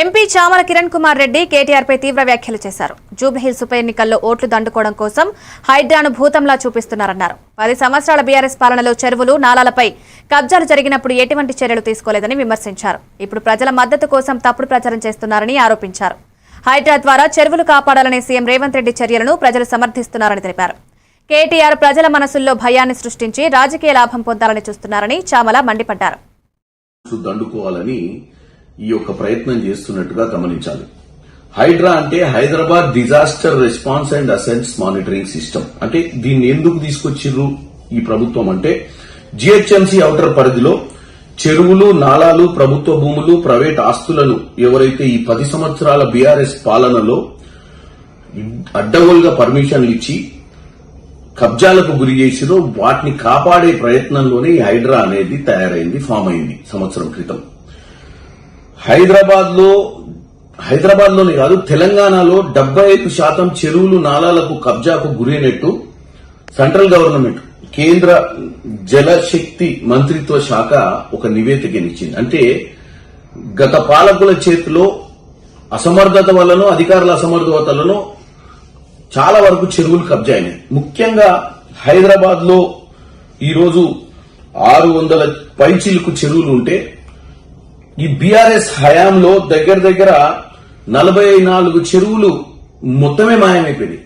MP Chamala Kiran Kumar Reddy KTR పై తీవ్ర వ్యాఖ్యలు చేశారు. జూబ్లీహిల్స్ ఉప ఎన్నికల్లో ఓట్లు దండుకోవడం కోసం హైడ్రాను భూతంలా చూపిస్తున్నారన్నారు. పది సంవత్సరాల బీఆర్ఎస్ పాలనలో చెరువులు నాలాలపై కబ్జాలు జరిగినప్పుడు ఎటువంటి చర్యలు తీసుకోలేదని విమర్శించారు. ఇప్పుడు ప్రజల మద్దతు కోసం తప్పుడు ప్రచారం చేస్తున్నారని ఆరోపించారు. హైడ్రా ద్వారా చెరువులు కాపాడాలనే సీఎం రేవంత్ రెడ్డి చర్యలను ప్రజలు సమర్థిస్తున్నారని తెలిపారు. కేటీఆర్ ప్రజల మనసుల్లో భయాన్ని సృష్టించి రాజకీయ లాభం పొందాలని చూస్తున్నారని చామల మండిపడ్డారు. దండుకోవాలని ఈ యొక్క ప్రయత్నం చేస్తున్నట్టుగా గమనించాలి. హైడ్రా అంటే Hyderabad disaster response and assets monitoring system. అంటే దీన్ని ఎందుకు తీసుకొచ్చిర్రు ఈ ప్రభుత్వం అంటే జిహెచ్ఎంసీ ఔటర్ పరిధిలో చెరువులు నాలాలు ప్రభుత్వ భూములు ప్రైవేట్ ఆస్తులను ఎవరైతే ఈ పది సంవత్సరాల బీఆర్ఎస్ పాలనలో అడ్డగోలుగా పర్మిషన్లు ఇచ్చి కబ్జాలకు గురి చేసిరో వాటిని కాపాడే ప్రయత్నంలోనే ఈ హైడ్రా అనేది తయారైంది ఫామ్ అయింది సంవత్సరం క్రితం. హైదరాబాద్లో హైదరాబాద్లోనే కాదు తెలంగాణలో డెబ్బై ఐదు శాతం చెరువులు నాలాలకు కబ్జాకు గురైనట్టు సెంట్రల్ గవర్నమెంట్ కేంద్ర జలశక్తి మంత్రిత్వ శాఖ ఒక నివేదికనిచ్చింది అంటే గత పాలకుల చేతిలో అసమర్థత వల్లనో అధికారుల అసమర్థతలను చాలా వరకు చెరువులు కబ్జా అయినాయి ముఖ్యంగా హైదరాబాద్లో ఈరోజు ఆరు వందల పైచిలకు చెరువులు ఉంటే ఈ బీఆర్ఎస్ హయాంలో దగ్గర దగ్గర నలభై నాలుగు చెరువులు మొత్తమే మాయమైపోయినాయి.